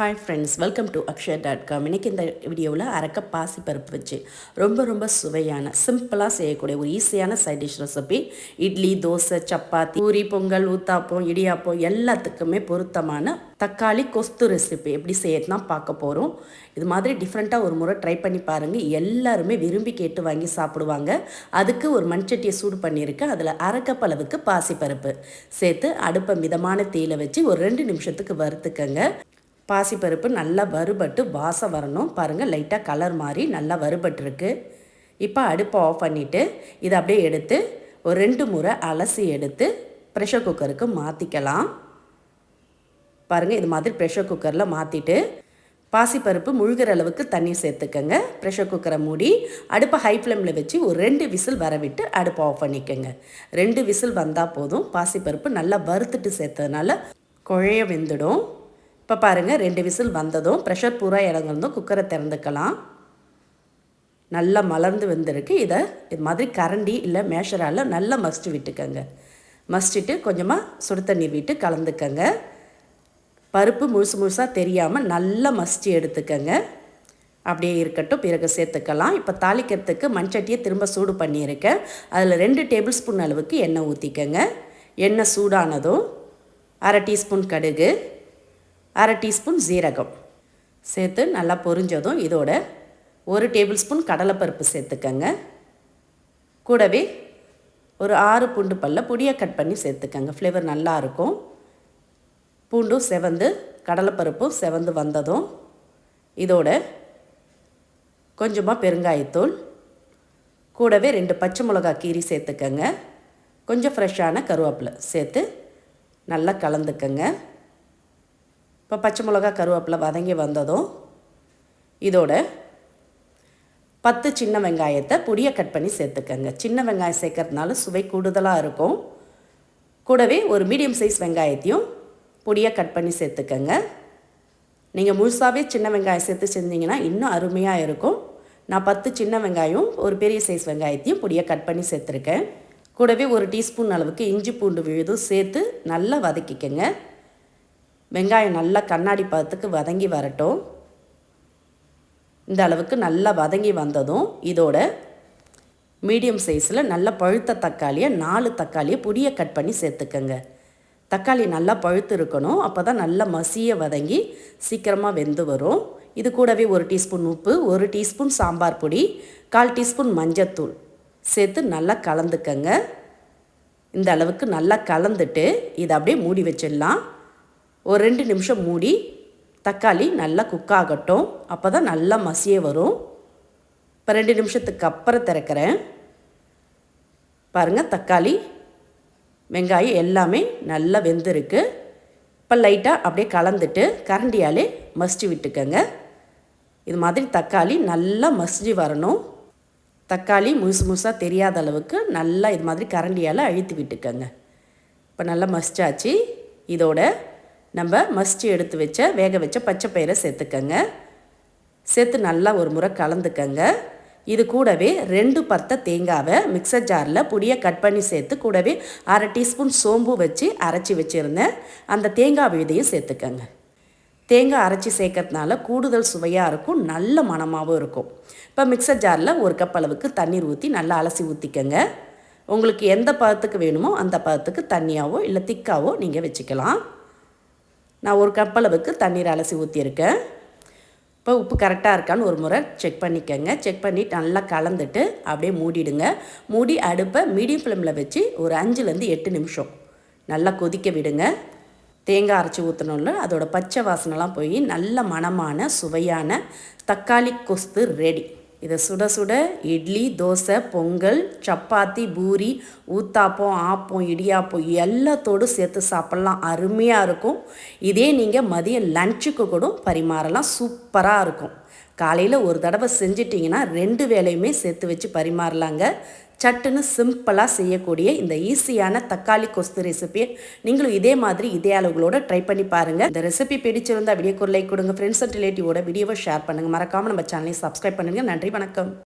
Hi friends welcome to Akshaya dot com இன்றைக்கி இந்த வீடியோவில் அரைக்க பாசி பருப்பு வச்சு ரொம்ப ரொம்ப சுவையான சிம்பிளாக செய்யக்கூடிய ஒரு ஈஸியான side dish recipe idli dosa chapati puri pongal uttapam idiyappam எல்லாத்துக்குமே பொருத்தமான தக்காளி கொஸ்து ரெசிபி எப்படி செய்யறதுனா பார்க்க போகிறோம் இது மாதிரி டிஃப்ரெண்ட்டாக ஒரு முறை ட்ரை பண்ணி பாருங்கள் எல்லாருமே விரும்பி கேட்டு வாங்கி சாப்பிடுவாங்க. அதுக்கு ஒரு மண்சட்டியை சூடு பண்ணியிருக்கேன் அதில் அரக்கப்பளவுக்கு பாசிப்பருப்பு சேர்த்து அடுப்பை மிதமான தீயில வச்சு ஒரு ரெண்டு நிமிஷத்துக்கு வறுத்துக்கங்க. பாசிப்பருப்பு நல்லா வறுபட்டு வாசம் வரணும். பாருங்கள் லைட்டாக கலர் மாதிரி நல்லா வறுபட்டுருக்கு. இப்போ அடுப்பை ஆஃப் பண்ணிவிட்டு இதை அப்படியே எடுத்து ஒரு ரெண்டு முறை அலசி எடுத்து ப்ரெஷர் குக்கருக்கு மாற்றிக்கலாம் பாருங்கள் இது மாதிரி ப்ரெஷர் குக்கரில் மாற்றிட்டு பாசிப்பருப்பு முழுகிற அளவுக்கு தண்ணி சேர்த்துக்கங்க. ப்ரெஷர் குக்கரை மூடி அடுப்பை ஹை ஃப்ளேமில் வச்சு ஒரு ரெண்டு விசில் வரவிட்டு அடுப்பை ஆஃப் பண்ணிக்கோங்க. ரெண்டு விசில் வந்தால் போதும். பாசிப்பருப்பு நல்லா வறுத்துட்டு சேர்த்ததுனால குழைய வெந்துடும். இப்போ பாருங்கள் ரெண்டு விசில் வந்ததும் ப்ரெஷர் பூரா இறங்குறதும் குக்கரை திறந்துக்கலாம். நல்லா மலர்ந்து வந்திருக்கு. இதை இது மாதிரி கரண்டி இல்லை மேஷரால் நல்லா மஸ்ட்டு விட்டுக்கோங்க. மஸ்டிட்டு கொஞ்சமாக சுடு தண்ணீர் விட்டு கலந்துக்கங்க. பருப்பு முழுசு முழுசாக தெரியாமல் நல்லா மஸ்டி எடுத்துக்கங்க. அப்படியே இருக்கட்டும் பிறகு சேர்த்துக்கலாம். இப்போ தாளிக்கிறதுக்கு மண்சட்டியை திரும்ப சூடு பண்ணியிருக்கேன் அதில் ரெண்டு டேபிள் ஸ்பூன் அளவுக்கு எண்ணெய் ஊற்றிக்கங்க எண்ணெய் சூடானதும் அரை டீஸ்பூன் கடுகு. அரை டீஸ்பூன் ஜீரகம் சேர்த்து நல்லா பொரிஞ்சதும் இதோட ஒரு டேபிள் ஸ்பூன் கடலைப்பருப்பு சேர்த்துக்கங்க. கூடவே ஒரு ஆறு பூண்டு பல்ல பொடியை கட் பண்ணி சேர்த்துக்கங்க. ஃப்ளேவர் நல்லாயிருக்கும் பூண்டும் செவந்து கடலைப்பருப்பும் செவந்து வந்ததும் இதோட கொஞ்சமாக பெருங்காயத்தூள் கூடவே ரெண்டு பச்சை மிளகா கீரி சேர்த்துக்கங்க. கொஞ்சம் ஃப்ரெஷ்ஷான கருவேப்பிலை சேர்த்து நல்லா கலந்துக்கங்க. இப்போ பச்சை மிளகா கருவேப்பிலை வதங்கி வந்ததும் இதோட பத்து சின்ன வெங்காயத்தை பொடியை கட் பண்ணி சேர்த்துக்கங்க. சின்ன வெங்காயம் சேர்க்கறதுனால சுவை கூடுதலாக இருக்கும். கூடவே ஒரு மீடியம் சைஸ் வெங்காயத்தையும் பொடியாக கட் பண்ணி சேர்த்துக்கங்க. நீங்கள் முழுசாகவே சின்ன வெங்காயம் சேர்த்து செஞ்சிங்கன்னா இன்னும் அருமையாக இருக்கும். நான் பத்து சின்ன வெங்காயம் ஒரு பெரிய சைஸ் வெங்காயத்தையும் பொடியாக கட் பண்ணி சேர்த்துருக்கேன். கூடவே ஒரு டீஸ்பூன் அளவுக்கு இஞ்சி பூண்டு விழுதும் சேர்த்து நல்லா வதக்கிக்கங்க. வெங்காயம் நல்லா கண்ணாடி பதத்துக்கு வதங்கி வரட்டும். இந்த அளவுக்கு நல்லா வதங்கி வந்ததும் இதோட மீடியம் சைஸில் நல்ல பழுத்த தக்காளியை நாலு தக்காளியை பொடியை கட் பண்ணி சேர்த்துக்கோங்க. தக்காளி நல்லா பழுத்து இருக்கணும். அப்போ தான் நல்லா மசிய வதங்கி சீக்கிரமாக வெந்து வரும். இது கூடவே ஒரு டீஸ்பூன் உப்பு ஒரு டீஸ்பூன் சாம்பார் பொடி கால் டீஸ்பூன் மஞ்சத்தூள் சேர்த்து நல்லா கலந்துக்கங்க. இந்த அளவுக்கு நல்லா கலந்துட்டு இதை அப்படியே மூடி வச்சிடலாம். ஒரு ரெண்டு நிமிஷம் மூடி தக்காளி நல்லா குக் ஆகட்டும். அப்போ தான் நல்லா மசிய வரும். இப்போ ரெண்டு நிமிஷத்துக்கு அப்புறம் திறக்கிறேன். பாருங்கள் தக்காளி வெங்காயம் எல்லாமே நல்லா வெந்திருக்கு. இப்போ லைட்டாக அப்படியே கலந்துட்டு கரண்டியாலே மசிச்சு விட்டுக்கோங்க. இது மாதிரி தக்காளி நல்லா மசிஞ்சு வரணும். தக்காளி முழுசு முழுசாக தெரியாத அளவுக்கு நல்லா இது மாதிரி கரண்டியால் அழுத்தி விட்டுக்கோங்க. இப்போ நல்லா மசிச்சாச்சு. இதோட நம்ம மஸ்டி எடுத்து வச்ச வேக வச்ச பச்சை பயிரை சேர்த்துக்கங்க. சேர்த்து நல்லா ஒரு முறை கலந்துக்கங்க. இது கூடவே ரெண்டு பத்த தேங்காவை மிக்சர் ஜாரில் பொடியை கட் பண்ணி சேர்த்து கூடவே அரை டீஸ்பூன் சோம்பு வச்சு அரைச்சி வச்சுருந்தேன் அந்த தேங்காய் விதையும் சேர்த்துக்கங்க. தேங்காய் அரைச்சி சேர்க்கறதுனால கூடுதல் சுவையாக இருக்கும் நல்ல மனமாகவும் இருக்கும். இப்போ மிக்சர் ஜாரில் ஒரு கப் அளவுக்கு தண்ணீர் ஊற்றி நல்லா அலசி ஊற்றிக்கங்க உங்களுக்கு எந்த பதத்துக்கு வேணுமோ அந்த பதத்துக்கு தண்ணியாவோ இல்லை திக்காவோ நீங்கள் வச்சுக்கலாம். நான் ஒரு கப் அளவுக்கு தண்ணீர் அலசி ஊற்றியிருக்கேன் இப்போ உப்பு கரெக்டாக இருக்கான்னு ஒரு முறை செக் பண்ணிக்கோங்க. செக் பண்ணிவிட்டு நல்லா கலந்துட்டு அப்படியே மூடிடுங்க. மூடி அடுப்பை மீடியம் ஃப்ளேமில் வச்சு ஒரு அஞ்சுலேருந்து எட்டு நிமிஷம் நல்லா கொதிக்க விடுங்க. தேங்காய் அரைச்சி ஊற்றணும்ல அதோட பச்சை வாசனைலாம் போய் நல்ல மணமான சுவையான தக்காளி கொஸ்து ரெடி இதை சுட சுட இட்லி தோசை பொங்கல் சப்பாத்தி பூரி ஊத்தாப்பம் ஆப்பம் இடியாப்பம் எல்லாத்தோடு சேர்த்து சாப்பிட்லாம். அருமையாக இருக்கும். இதே நீங்கள் மதியம் லஞ்சுக்கு கூட பரிமாறலாம். சூப்பராக இருக்கும். காலையில் ஒரு தடவை செஞ்சிட்டிங்கன்னா ரெண்டு வேலையுமே சேர்த்து வச்சு பரிமாறலாங்க. சட்டுன்னு சிம்பிளாக செய்யக்கூடிய இந்த ஈஸியான தக்காளி கொஸ்து ரெசிபியை நீங்களும் இதே மாதிரி இதே அளவுகளோட ட்ரை பண்ணி பாருங்கள் இந்த ரெசிபி பிடிச்சிருந்தால் வீடியோக்கு லைக் கொடுங்க. ஃப்ரெண்ட்ஸ் அண்ட் ரிலேட்டிவோட வீடியோவை ஷேர் பண்ணுங்கள் மறக்காமல் நம்ம சேனலை சப்ஸ்கிரைப் பண்ணுங்கள் நன்றி வணக்கம்.